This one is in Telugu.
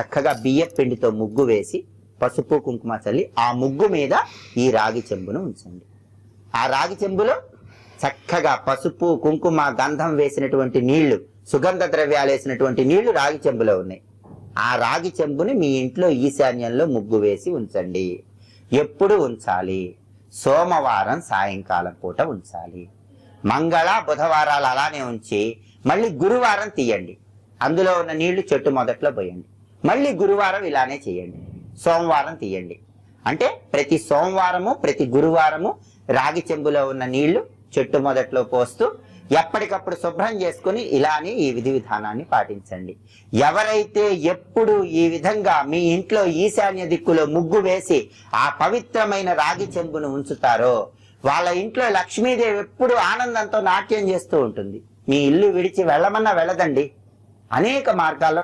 చక్కగా బియ్య పిండితో ముగ్గు వేసి పసుపు కుంకుమ చల్లి ఆ ముగ్గు మీద ఈ రాగి చెంబును ఉంచండి. ఆ రాగి చెంబులో చక్కగా పసుపు కుంకుమ గంధం వేసినటువంటి నీళ్ళు సుగంధ ద్రవ్యాలు వేసినటువంటి నీళ్ళు రాగి చెంబులో ఉన్నాయి. ఆ రాగి చెంబుని మీ ఇంట్లో ఈశాన్యంలో ముగ్గు వేసి ఉంచండి. ఎప్పుడు ఉంచాలి? సోమవారం సాయంకాలం పూట ఉంచాలి. మంగళ బుధవారాలు అలానే ఉంచి మళ్ళీ గురువారం తీయండి. అందులో ఉన్న నీళ్ళు చెట్టు మొదట్లో పోయండి. మళ్ళీ గురువారం ఇలానే చేయండి. సోమవారం తీయండి. అంటే ప్రతి సోమవారము ప్రతి గురువారము రాగి చెంబులో ఉన్న నీళ్ళు చెట్టు మొదట్లో పోస్తూ ఎప్పటికప్పుడు శుభ్రం చేసుకుని ఇలానే ఈ విధి విధానాన్ని పాటించండి. ఎవరైతే ఎప్పుడు ఈ విధంగా మీ ఇంట్లో ఈశాన్య దిక్కులో ముగ్గు వేసి ఆ పవిత్రమైన రాగి చెంబును ఉంచుతారో వాళ్ళ ఇంట్లో లక్ష్మీదేవి ఎప్పుడు ఆనందంతో నాట్యం చేస్తూ ఉంటుంది. మీ ఇల్లు విడిచి వెళ్ళమన్నా వెళ్ళదండి. అనేక మార్గాల్లో